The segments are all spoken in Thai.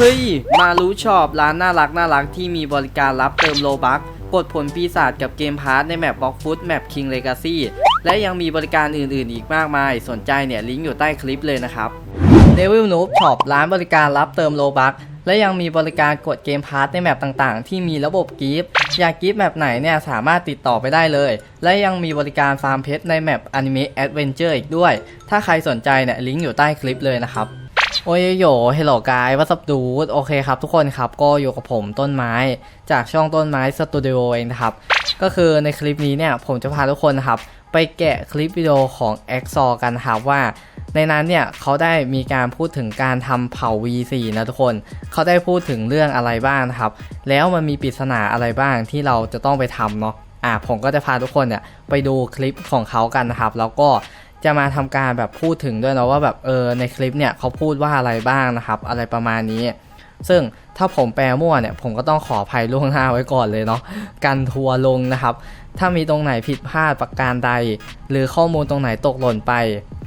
เฮ้ย มารู้ชอบร้านน่ารักน่ารักที่มีบริการรับเติมโลบักกดผลปีศาจกับเกมพาร์ทในแมปบล็อกฟุตแมปคิงเลกาซี่และยังมีบริการอื่นๆ อีกมากมาย สนใจเนี่ย ลิงก์อยู่ใต้คลิปเลยนะครับ Devil Noob Shop ร้านบริการรับเติมโลบักและยังมีบริการกดเกมพาร์ทในแมปต่างๆ ที่มีระบบกิฟต์อยากกิฟต์แมปไหนเนี่ยสามารถติดต่อไปได้เลย และยังมีบริการฟาร์มเพชรในแมป Anime Adventure อีกด้วย ถ้าใครสนใจเนี่ยลิงก์อยู่ใต้คลิปเลยนะครับ โอ้ยโยเฮลโลกายวัสดูดโอเคครับทุกคนครับก็อยู่กับผมต้นไม้จากช่องต้นไม้สตูดิโอเองนะครับ ก็คือในคลิปนี้เนี่ยผมจะพาทุกคนนะครับ ไปแกะคลิปวิดีโอของ e x o กันนะครับว่า ในนั้นเนี่ยเขาได้มีการพูดถึงการทำเผ่า V4 นะทุกคน เขาได้พูดถึงเรื่องอะไรบ้างนะครับ แล้วมันมีปริศนาอะไรบ้างที่เราจะต้องไปทำเนาะอะผมก็จะพาทุกคนเนี่ยไปดูคลิปของเขากันนะครับ แล้วก็ จะมาทำการแบบพูดถึงด้วยเนาะว่าแบบเออในคลิปเนี่ยเขาพูดว่าอะไรบ้างนะครับ อะไรประมาณนี้ ซึ่งถ้าผมแปลมั่วเนี่ยผมก็ต้องขออภัยล่วงหน้าไว้ก่อนเลยเนาะกันทัวร์ลงนะครับ ถ้ามีตรงไหนผิดพลาดประการใด หรือข้อมูลตรงไหนตกหล่นไป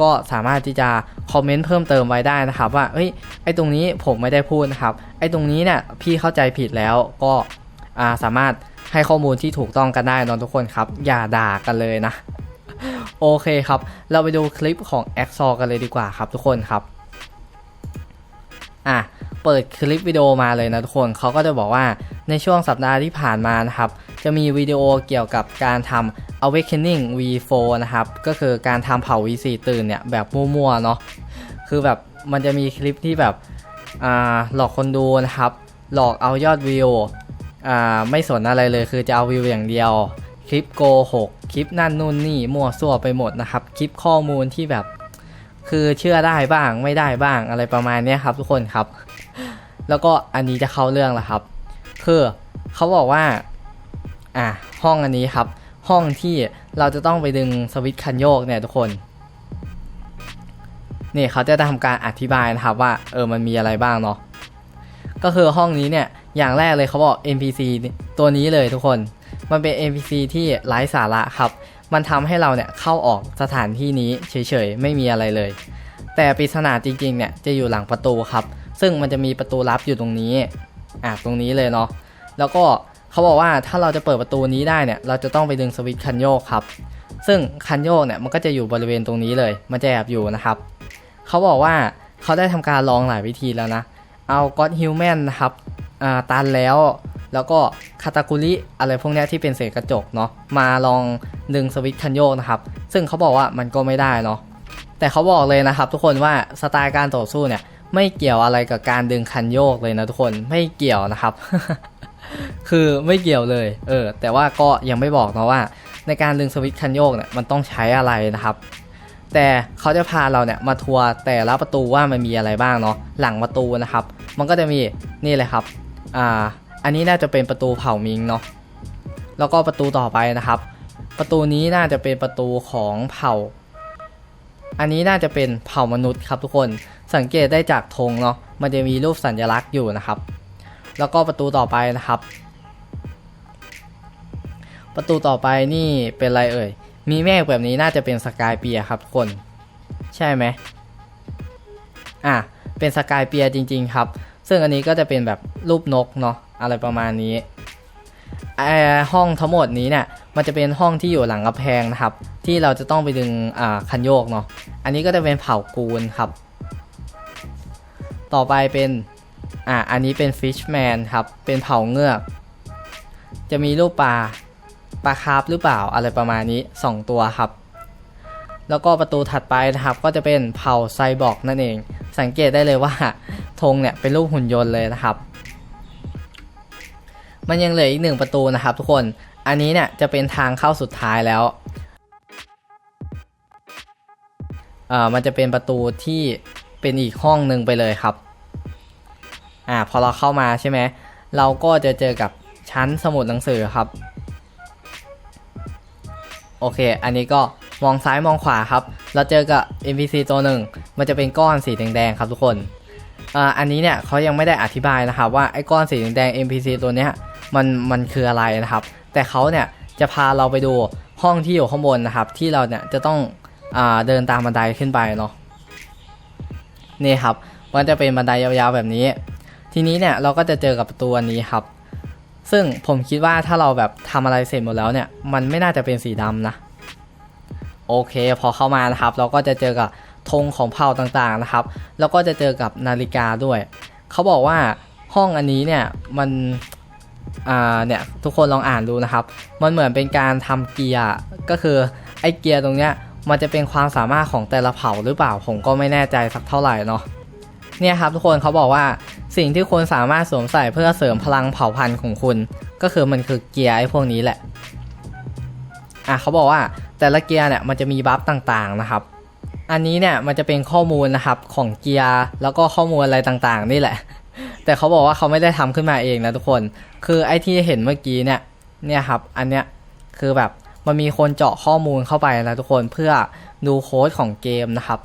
ก็สามารถที่จะคอมเมนต์เพิ่มเติมไว้ได้นะครับ ว่าเอ้ยไอตรงนี้ผมไม่ได้พูดนะครับไอตรงนี้เนี่ยพี่เข้าใจผิดแล้วก็อ่าสามารถให้ข้อมูลที่ถูกต้องกันได้นอะทุกคนครับ อย่าด่ากันเลยนะ โอเคครับ เราไปดูคลิปของ a x o กันเลยดีกว่าครับทุกคนครับ อะ เปิดคลิปวิดีโอมาเลยนะทุกคนเขาก็จะบอกว่าในช่วงสัปดาห์ที่ผ่านมานะครับ จะมีวิดีโอเกี่ยวกับการทำ awakening v4 นะครับ ก็คือการทำเผา v4 ตื่นเนี่ย แบบมั่วๆเนาะ คือแบบมันจะมีคลิปที่แบบหลอกคนดูนะครับ หลอกเอายอดวิวไม่สนอะไรเลยคือจะเอาวิวอย่างเดียว คลิปโกหก คลิปนั่นนู่นนี่มั่วซั่วไปหมดนะครับ คลิปข้อมูลที่แบบ คือเชื่อได้บ้างไม่ได้บ้างอะไรประมาณนี้ครับ ทุกคนครับ แล้วก็อันนี้จะเข้าเรื่องแล้วครับ คือเขาบอกว่า อะห้องอันนี้ครับ ห้องที่เราจะต้องไปดึงสวิตช์คันโยกเนี่ยทุกคนนี่เขาจะทำการอธิบายนะครับว่าเออมันมีอะไรบ้างเนาะก็คือห้องนี้เนี่ยอย่างแรกเลยเขาบอก NPC ตัวนี้เลยทุกคน มันเป็น NPC ที่ไร้สาระครับ มันทำให้เราเนี่ยเข้าออกสถานที่นี้เฉยๆ ไม่มีอะไรเลย แต่ปริศนาจริงๆเนี่ยจะอยู่หลังประตูครับ ซึ่งมันจะมีประตูลับอยู่ตรงนี้อะตรงนี้เลยเนาะแล้วก็เขาบอกว่าถ้าเราจะเปิดประตูนี้ได้เนี่ยเราจะต้องไปดึงสวิตช์คันโยกครับ ซึ่งคันโยกเนี่ยมันก็จะอยู่บริเวณตรงนี้เลย มันจะแอบอยู่นะครับเขาบอกว่าเขาได้ทำการลองหลายวิธีแล้วนะ เอาก็อดฮิวแมนนะครับอ่าตันแล้ว แล้วก็คาตาคุริอะไรพวกนี้ที่เป็นเศษกระจกเนาะมาลองดึงสวิตช์คันโยกนะครับ ซึ่งเขาบอกว่ามันก็ไม่ได้เนาะแต่เขาบอกเลยนะครับ ทุกคนว่าสไตล์การต่อสู้เนี่ยไม่เกี่ยวอะไรกับการดึงคันโยกเลยนะทุกคนไม่เกี่ยวนะครับ คือไม่เกี่ยวเลยเออแต่ว่าก็ยังไม่บอกนะว่า ในการดึงสวิตช์คันโยกเนี่ยมันต้องใช้อะไรนะครับแต่เขาจะพาเราเนี่ยมาทัวร์แต่ละประตูว่ามันมีอะไรบ้างเนาะหลังประตูนะครับ มันก็จะมีนี่เลยครับอ่า อันนี้น่าจะเป็นประตูเผ่ามิงเนาะแล้วก็ประตูต่อไปนะครับ ประตูนี้น่าจะเป็นประตูของเผ่า อันนี้น่าจะเป็นเผ่ามนุษย์ครับทุกคนสังเกตได้จากธงเนาะมันจะมีรูปสัญลักษณ์อยู่นะครับ แล้วก็ประตูต่อไปนะครับ ประตูต่อไปนี่เป็นอะไรเอ่ยมีเมฆแบบนี้น่าจะเป็นสกายเปียครับทุกคน ใช่ไหมอะเป็นสกายเปียร์จริง ๆ ครับ ซึ่งอันนี้ก็จะเป็นแบบรูปนกเนาะอะไรประมาณนี้ห้องทั้งหมดนี้เนี่ยมันจะเป็นห้องที่อยู่หลังกำแพงนะครับ ที่เราจะต้องไปดึงคันโยกเนาะอันนี้ก็จะเป็นเผากูนครับ ต่อไปเป็นอ่าอันนี้เป็นฟิชแมนครับเป็นเผาเงือก จะมีรูปปลาปลาคาร์ฟหรือเปล่าอะไรประมาณนี้ 2 ตัวครับ แล้วก็ประตูถัดไปนะครับก็จะเป็นเผ่าไซบอร์กนั่นเอง สังเกตได้เลยว่าธงเนี่ยเป็นรูปหุ่นยนต์เลยนะครับ มันยังเหลืออีกหนึ่งประตูนะครับ ทุกคน อันนี้เนี่ยจะเป็นทางเข้าสุดท้ายแล้วเอ่อมันจะเป็นประตูที่เป็นอีกห้องหนึ่งไปเลยครับ อ่าพอเราเข้ามาใช่ไหมเราก็จะเจอกับชั้นสมุดหนังสือครับ โอเค อันนี้ก็ มองซ้ายมองขวาครับ เราเจอกับ NPC ตัวหนึ่ง มันจะเป็นก้อนสีแดงๆครับทุกคนอ่าอันนี้เนี่ยเขายังไม่ได้อธิบายนะครับว่าไอ้ก้อนสีแดงๆ NPC ตัวเนี้ยมันมันคืออะไรนะครับ แต่เขาเนี่ยจะพาเราไปดูห้องที่อยู่ข้างบนนะครับ ที่เราเนี่ยจะต้องอ่าเดินตามบันไดขึ้นไปเนาะนี่ครับ มันจะเป็นบันไดยาวๆแบบนี้ ทีนี้เนี่ยเราก็จะเจอกับประตูอันนี้ครับ ซึ่งผมคิดว่าถ้าเราแบบทำอะไรเสร็จหมดแล้วเนี่ยมันไม่น่าจะเป็นสีดำนะ โอเค พอเข้ามานะครับ เราก็จะเจอกับธงของเผ่าต่างๆนะครับ แล้วก็จะเจอกับนาฬิกาด้วย เขาบอกว่าห้องอันนี้เนี่ยมันอ่าเนี่ยทุกคนลองอ่านดูนะครับ มันเหมือนเป็นการทำเกียร์ ก็คือไอ้เกียร์ตรงเนี้ยมันจะเป็นความสามารถของแต่ละเผ่าหรือเปล่าผมก็ไม่แน่ใจสักเท่าไหร่เนาะ เนี่ยครับทุกคนเขาบอกว่าสิ่งที่คุณสามารถสวมใส่เพื่อเสริมพลังเผ่าพันธุ์ของคุณ ก็คือมันคือเกียร์ไอ้พวกนี้แหละ อะเขาบอกว่า แต่ละเกียร์เนี่ยมันจะมีบัฟต่างๆนะครับ อันนี้เนี่ยมันจะเป็นข้อมูลนะครับของเกียร์แล้วก็ข้อมูลอะไรต่างๆ นี่แหละ แต่เขาบอกว่าเขาไม่ได้ทำขึ้นมาเองนะทุกคน คือไอที่เห็นเมื่อกี้เนี่ยเนี่ยครับอันเนี้ยคือแบบมันมีคนเจาะข้อมูลเข้าไปนะทุกคนเพื่อดูโค้ดของเกมนะครับ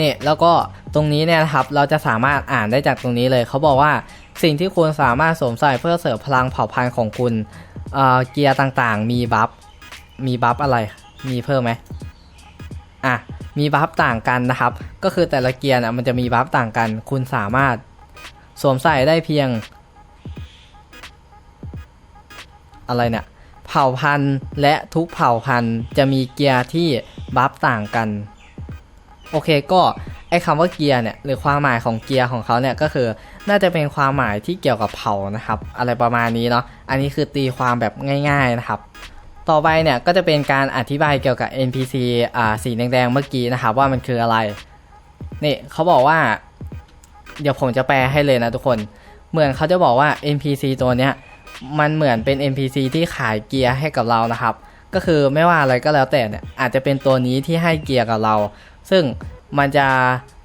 นี่แล้วก็ตรงนี้เนี่ยครับเราจะสามารถอ่านได้จากตรงนี้เลย เขาบอกว่าสิ่งที่คุณสามารถสวมใส่เพื่อเสริมพลังเผ่าพันธุ์ของคุณเเกียร์ต่างๆ มีบัฟ มีบัฟอะไร มีเพิ่มไหมอะ มีบัฟต่างกันนะครับ ก็คือแต่ละเกียร์นะมันจะมีบัฟต่างกัน คุณสามารถสวมใส่ได้เพียง อะไรเนี่ย เผ่าพันธุ์และทุกเผ่าพันธุ์จะมีเกียร์ที่บัฟต่างกัน โอเคก็ไอ้คำว่าเกียร์เนี่ยหรือความหมายของเกียร์ของเขาเนี่ยก็คือน่าจะเป็นความหมายที่เกี่ยวกับเผ่านะครับ อะไรประมาณนี้เนาะอันนี้คือตีความแบบง่าย ๆนะครับ ต่อไปเนี่ยก็จะเป็นการอธิบายเกี่ยวกับ NPC อ่าสีแดงๆเมื่อกี้นะครับว่ามันคืออะไร นี่เขาบอกว่า เดี๋ยวผมจะแปลให้เลยนะทุกคน เหมือนเขาจะบอกว่า NPC ตัวเนี้ยมันเหมือนเป็น NPC ที่ขายเกียร์ให้กับเรานะครับ ก็คือไม่ว่าอะไรก็แล้วแต่เนี่ยอาจจะเป็นตัวนี้ที่ให้เกียร์กับเรา ซึ่งมันจะ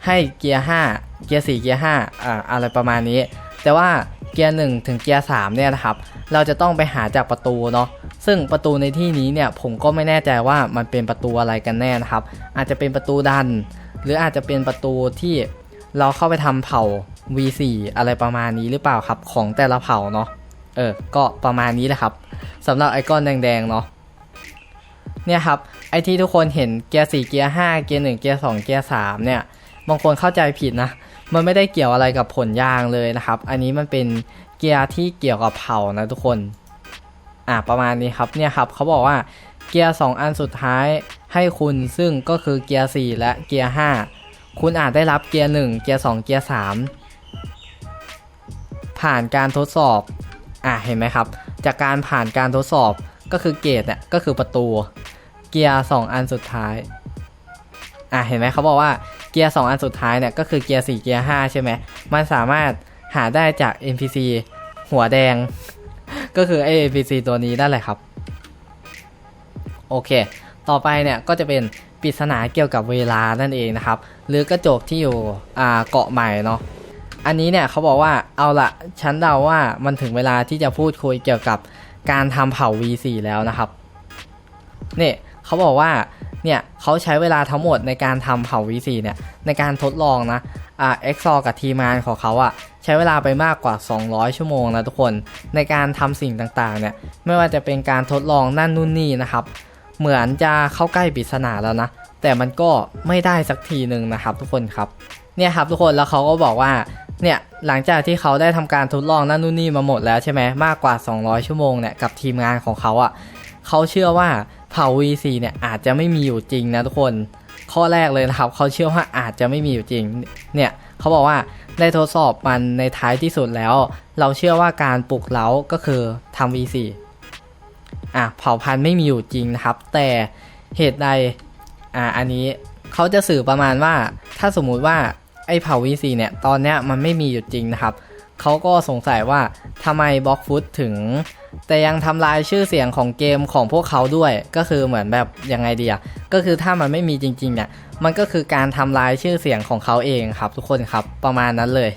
ให้เกียร์5เกียร์4เกียร์5อ่าอะไรประมาณนี้ แต่ว่า เกียร์1ถึงเกียร์3เนี่ยนะครับ เราจะต้องไปหาจากประตูเนาะ ซึ่งประตูในที่นี้เนี่ยผมก็ไม่แน่ใจว่ามันเป็นประตูอะไรกันแน่นะครับ อาจจะเป็นประตูดัน หรืออาจจะเป็นประตูที่เราเข้าไปทำเผ่า V4 อะไรประมาณนี้หรือเปล่าครับของแต่ละเผ่าเนาะ เออ ก็ประมาณนี้แหละครับสำหรับไอก้อนแดงๆเนาะ เนี่ยครับ ไอที่ทุกคนเห็นเกียร์4เกียร์5เกียร์1เกียร์2เกียร์3เนี่ย บางคนเข้าใจผิดนะ มันไม่ได้เกี่ยวอะไรกับผลยางเลยนะครับ อันนี้มันเป็นเกียร์ที่เกี่ยวกับเผานะทุกคน อ่าประมาณนี้ครับ เนี่ยครับเขาบอกว่าเกียร์ 2 อันสุดท้ายให้คุณซึ่งก็คือเกียร์ 4 และเกียร์ 5 คุณอาจได้รับเกียร์ 1 เกียร์ 2 เกียร์ 3 ผ่านการทดสอบ อ่าเห็นไหมครับ จากการผ่านการทดสอบก็คือเกตเนี่ยก็คือประตู เกียร์ 2 อันสุดท้าย อะเห็นไหมเขาบอกว่า กียร์ 2 อันสุดท้ายเนี่ยก็คือเกียร์ 4 เกียร์ 5 ใช่ไหม มันสามารถหาได้จาก NPC หัวแดง ก็คือไอ้ NPC ตัวนี้นั่นแหละครับ โอเค ต่อไปเนี่ยก็จะเป็นปริศนาเกี่ยวกับเวลานั่นเองนะครับ หรือกระจกที่อยู่อ่าเกาะใหม่เนาะ อันนี้เนี่ยเขาบอกว่าเอาละฉันเดาว่ามันถึงเวลาที่จะพูดคุยเกี่ยวกับการทำเผ่า V4 แล้วนะครับเนี่ยเขาบอกว่า เนี่ยเขาใช้เวลาทั้งหมดในการทำเผ่า V4 เนี่ยในการทดลองนะอ่าเอ็กซอกับทีมงานของเขาอะใช้เวลาไปมากกว่า 200 ชั่วโมงนะทุกคนในการทำสิ่งต่างๆเนี่ยไม่ว่าจะเป็นการทดลองนั่นนู่นนี่นะครับ เหมือนจะเข้าใกล้ปริศนาแล้วนะ แต่มันก็ไม่ได้สักทีหนึ่งนะครับ ทุกคนครับเนี่ยครับทุกคนแล้วเขาก็บอกว่าเนี่ยหลังจากที่เขาได้ทำการทดลองนั่นนู่นนี่มาหมดแล้วใช่ไหมมากกว่า 200 ชั่วโมงเนี่ยกับทีมงานของเขาอะ่ะเขาเชื่อว่า เผ่า V4 เนี่ยอาจจะไม่มีอยู่จริงนะทุกคน ข้อแรกเลยนะครับเขาเชื่อว่าอาจจะไม่มีอยู่จริง เนี่ยเขาบอกว่าได้ทดสอบมันในท้ายที่สุดแล้ว เราเชื่อว่าการปลุกเล้าก็คือทำ V4 อะเผ่าพันธุ์ไม่มีอยู่จริงนะครับ แต่เหตุใดอ่าอันนี้เขาจะสื่อประมาณว่าถ้าสมมุติว่าไอ้เผ่า V4 เนี่ยตอนเนี้ยมันไม่มีอยู่จริงนะครับ เขาก็สงสัยว่าทำไมบล็อกฟุตถึง แต่ยังทำลายชื่อเสียงของเกมของพวกเขาด้วย ก็คือเหมือนแบบยังไงเดียก็คือถ้ามันไม่มีจริงๆเนี่ยมันก็คือการทำลายชื่อเสียงของเขาเองครับ ทุกคนครับประมาณนั้นเลย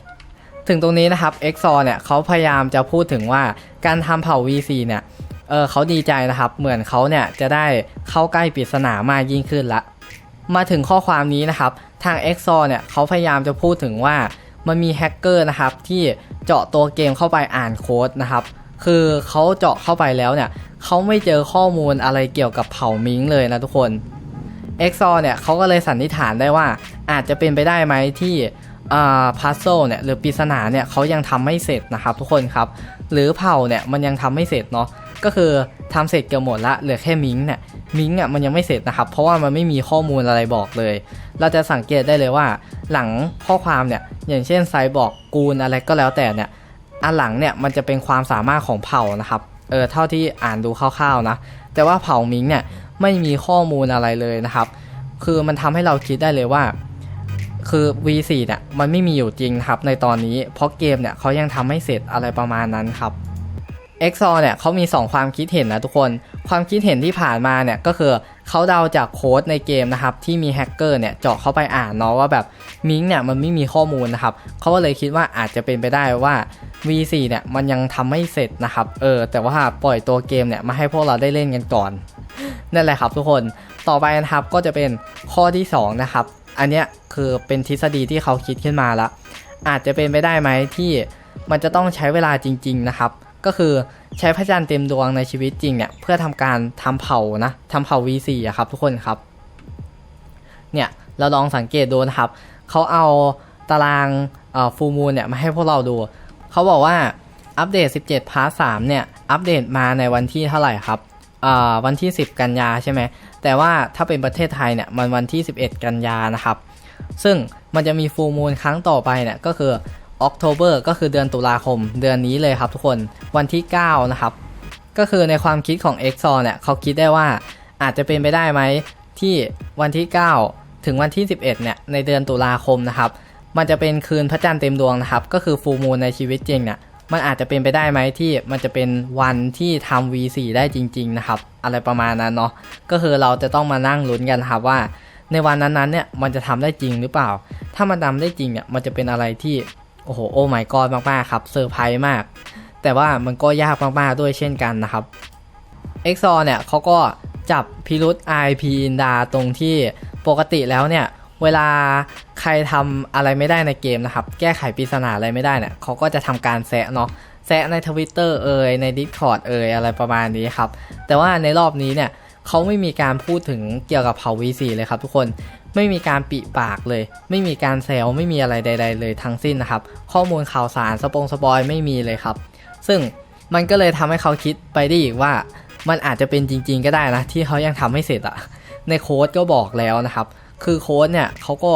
ถึงตรงนี้นะครับ EXO เนี่ยเขาพยายามจะพูดถึงว่าการทำเผ่า V4 เนี่ยเออเขาดีใจนะครับ เหมือนเขาเนี่ยจะได้เข้าใกล้ปริศนามากยิ่งขึ้นละ มาถึงข้อความนี้นะครับ ทาง EXO เนี่ยเขาพยายามจะพูดถึงว่า มันมีแฮกเกอร์นะครับที่เจาะตัวเกมเข้าไปอ่านโค้ดนะครับ คือเขาเจาะเข้าไปแล้วเนี่ยเขาไม่เจอข้อมูลอะไรเกี่ยวกับเผ่ามิงเลยนะทุกคน EXO เนี่ยเขาก็เลยสันนิษฐานได้ว่าอาจจะเป็นไปได้ไหมที่อ่าพัซโซเนี่ยหรือปริศนาเนี่ยเขายังทำไม่เสร็จนะครับทุกคนครับ หรือเผ่าเนี่ยมันยังทำไม่เสร็จเนาะก็คือทำเสร็จเกือบหมดละเหลือแค่มิงเนี่ย มิงอะมันยังไม่เสร็จนะครับ เพราะว่ามันไม่มีข้อมูลอะไรบอกเลย เราจะสังเกตได้เลยว่า หลังข้อความเนี่ยอย่างเช่นไซบอกกูลอะไรก็แล้วแต่เนี่ยอันหลังเนี่ยมันจะเป็นความสามารถของเผ่านะครับเออเท่าที่อ่านดูคร่าวๆนะแต่ว่าเผ่ามิงเนี่ยไม่มีข้อมูลอะไรเลยนะครับ คือมันทำให้เราคิดได้เลยว่า คือ V4 เนี่ยมันไม่มีอยู่จริงครับในตอนนี้ เพราะเกมเนี่ยเขายังทำไม่เสร็จอะไรประมาณนั้นครับ EXO เนี่ยเขามี 2 ความคิดเห็นนะทุกคน ความคิดเห็นที่ผ่านมาเนี่ยก็คือเขาเดาจากโค้ดในเกมนะครับที่มีแฮกเกอร์เนี่ยเจาะเข้าไปอ่านเนาะว่าแบบมิงเนี่ยมันไม่มีข้อมูลนะครับเขาก็เลยคิดว่าอาจจะเป็นไปได้ว่า V4 เนี่ยมันยังทำไม่เสร็จนะครับเออแต่ว่าปล่อยตัวเกมเนี่ยมาให้พวกเราได้เล่นกันก่อน นั่นแหละครับทุกคนต่อไปนะครับก็จะเป็นข้อที่ 2 นะครับ อันเนี้ยคือเป็นทฤษฎีที่เขาคิดขึ้นมาละอาจจะเป็นไปได้ไหมที่มันจะต้องใช้เวลาจริง ๆนะครับ ก็คือใช้พระจันทร์เต็มดวงในชีวิตจริงเนี่ยเพื่อทำการทำเผานะทำเผา V4 อะครับทุกคนครับ เนี่ยเราลองสังเกตดูนะครับเขาเอาตารางฟูมูลเนี่ยมาให้พวกเราดู เขาบอกว่าอัปเดต 17พาร์ท3เนี่ยอัปเดตมาในวันที่เท่าไหร่ครับอ่าวันที่ 10 กันยาใช่ไหมแต่ว่าถ้าเป็นประเทศไทยเนี่ยมันวันที่ 11 กันยานะครับ ซึ่งมันจะมีฟูมูลครั้งต่อไปเนี่ยก็คือ ออกโทเบอร์ก็คือเดือนตุลาคมเดือนนี้เลยครับทุกคนวันที่ 9 นะครับ ก็คือในความคิดของ e x o เนี่ยเขาคิดได้ว่าอาจจะเป็นไปได้ไหมที่วันที่ 9 ถึงวันที่ 11 เนี่ยในเดือนตุลาคมนะครับ มันจะเป็นคืนพระจันทร์เต็มดวงนะครับ ก็คือฟูมูลในชีวิตจริงเนี่ยมันอาจจะเป็นไปได้ไหมที่มันจะเป็นวันที่ทำ V4 ได้จริง ๆ นะครับ อะไรประมาณนั้นเนาะก็คือเราจะต้องมานั่งลุ้นกันครับว่า ในวันนั้นๆเนี่ยมันจะทำได้จริงหรือเปล่า ถ้ามันทำได้จริงเนี่ยมันจะเป็นอะไรที่ อ้โหโอ้ my god มากๆครับเซอร์ไพรส์มาก แต่ว่ามันก็ยากมากๆด้วยเช่นกันนะครับ e x o เนี่ยเขาก็จับพิรุษ IP อินดาตรงที่ปกติแล้วเนี่ยเวลาใครทำอะไรไม่ได้ในเกมนะครับ แก้ไขปริศนาอะไรไม่ได้เนี่ยเขาก็จะทำการแซะเนาะแซะใน Twitter เอ่ยใน Discord เอ่ยอะไรประมาณนี้ครับ แต่ว่าในรอบนี้เนี่ยเขาไม่มีการพูดถึงเกี่ยวกับเผ่า V4 เลยครับทุกคน ไม่มีการปิปากเลย ไม่มีการแซวไม่มีอะไรใด ๆ เลยทั้งสิ้นนะครับ ข้อมูลข่าวสารสปงสปอยไม่มีเลยครับ ซึ่งมันก็เลยทำให้เขาคิดไปได้อีกว่า มันอาจจะเป็นจริง ๆ ก็ได้นะที่เขายังทำไม่เสร็จอะในโค้ดก็บอกแล้วนะครับ คือโค้ดเนี่ยเขาก็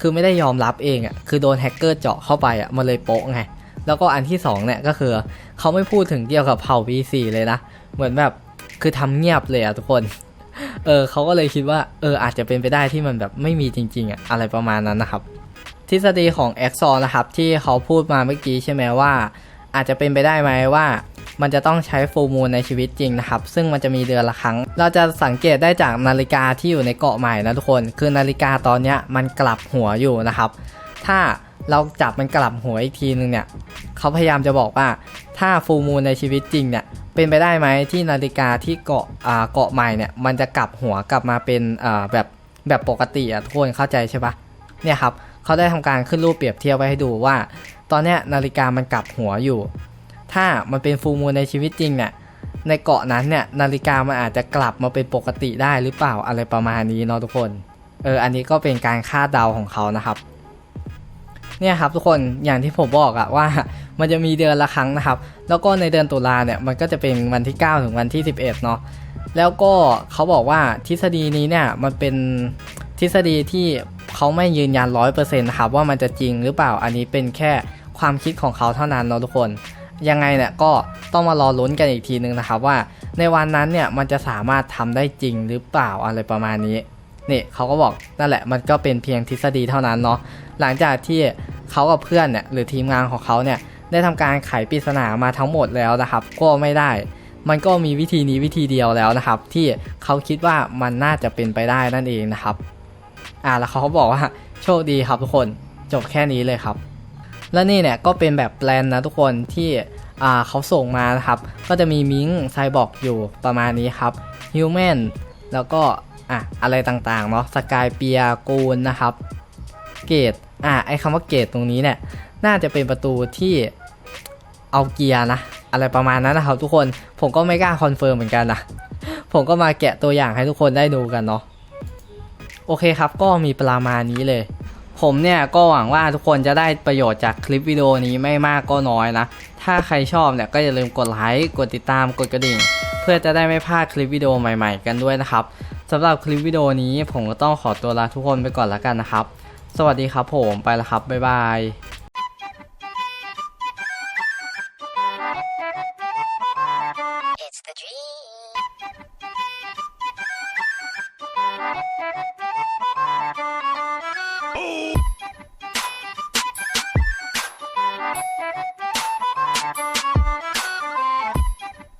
คือไม่ได้ยอมรับเองอะคือโดนแฮกเกอร์เจาะเข้าไปอะมันเลยโป๊ะไงแล้วก็อันที่สองเนี่ยก็คือเขาไม่พูดถึงเกี่ยวกับเผ่า V4 เลยนะ เหมือนแบบคือทำเงียบเลยอะทุกคน เออเขาก็เลยคิดว่า เอออาจจะเป็นไปได้ที่มันแบบไม่มีจริง ๆอะอะไรประมาณนั้นนะครับ ทฤษฎีของ e x o นะครับที่เขาพูดมาเมื่อกี้ใช่ไหมว่า อาจจะเป็นไปได้ไหมว่ามันจะต้องใช้ฟูมูลในชีวิตจริงนะครับ ซึ่งมันจะมีเดือนละครั้ง เราจะสังเกตได้จากนาฬิกาที่อยู่ในเกาะใหม่นะทุกคน คือนาฬิกาตอนเนี้ยมันกลับหัวอยู่นะครับ ถ้าเราจับมันกลับหัวอีกทีนึงเนี่ย เขาพยายามจะบอกว่าถ้าฟูมูลในชีวิตจริงเนี่ย เป็นไปได้ไหมที่นาฬิกาที่เกาะอ่าเกาะใหม่เนี่ยมันจะกลับหัวกลับมาเป็นอ่าแบบแบบปกติอะทุกคนเข้าใจใช่ปะเนี่ยครับเขาได้ทำการขึ้นรูปเปรียบเทียบไว้ให้ดูว่า ตอนเนี้ยนาฬิกามันกลับหัวอยู่ ถ้ามันเป็นฟูมูลในชีวิตจริงเนี่ยในเกาะนั้นเนี่ยนาฬิกามันอาจจะกลับมาเป็นปกติได้หรือเปล่าอะไรประมาณนี้เนาะทุกคนเอออันนี้ก็เป็นการคาดเดาของเขานะครับ เนี่ยครับทุกคนอย่างที่ผมบอกอะว่า มันจะมีเดือนละครั้งนะครับ แล้วก็ในเดือนตุลาเนี่ยมันก็จะเป็นวันที่ 9 ถึงวันที่ 11 เนาะแล้วก็เขาบอกว่าทฤษฎีนี้เนี่ยมันเป็นทฤษฎีที่เขาไม่ยืนยันร้อยเปอร์เซ็นต์นะครับว่ามันจะจริงหรือเปล่าอันนี้เป็นแค่ความคิดของเขาเท่านั้นเนาะทุกคน ยังไงเนี่ยก็ต้องมารอลุ้นกันอีกทีนึงนะครับว่าในวันนั้นเนี่ยมันจะสามารถทำได้จริงหรือเปล่าอะไรประมาณนี้นี่เขาก็บอกนั่นแหละมันก็เป็นเพียงทฤษฎีเท่านั้นเนาะหลังจากที่เขากับเพื่อนเนี่ยหรือทีมงานของเขาเนี่ย ได้ทำการไขปริศนามาทั้งหมดแล้วนะครับ ก็ไม่ได้ มันก็มีวิธีนี้วิธีเดียวแล้วนะครับ ที่เขาคิดว่ามันน่าจะเป็นไปได้นั่นเองนะครับ อ่าแล้วเขาบอกว่าโชคดีครับทุกคนจบแค่นี้เลยครับ และนี่เนี่ยก็เป็นแบบแปลนนะทุกคนที่อ่าเขาส่งมานะครับ ก็จะมีมิงไซบอร์กอยู่ประมาณนี้ครับฮิวแมนแล้วก็อะอะไรต่างๆเนาะสกายเปียกูนนะครับ เกตอะไอคำว่าเกตตรงนี้เนี่ย น่าจะเป็นประตูที่เอาเกียร์นะ อะไรประมาณนั้นนะครับทุกคนผมก็ไม่กล้าคอนเฟิร์มเหมือนกันนะ ผมก็มาแกะตัวอย่างให้ทุกคนได้ดูกันเนาะโอเคครับก็มีประมาณนี้เลย ผมเนี่ยก็หวังว่าทุกคนจะได้ประโยชน์จากคลิปวิดีโอนี้ไม่มากก็น้อยนะ ถ้าใครชอบเนี่ยก็อย่าลืมกดไลค์กดติดตามกดกระดิ่ง เพื่อจะได้ไม่พลาดคลิปวิดีโอใหม่ ๆ กันด้วยนะครับสำหรับคลิปวิดีโอนี้ผมก็ต้องขอตัวลาทุกคนไปก่อนแล้วกันนะครับ สวัสดีครับผมไปแล้วครับบ๊ายบาย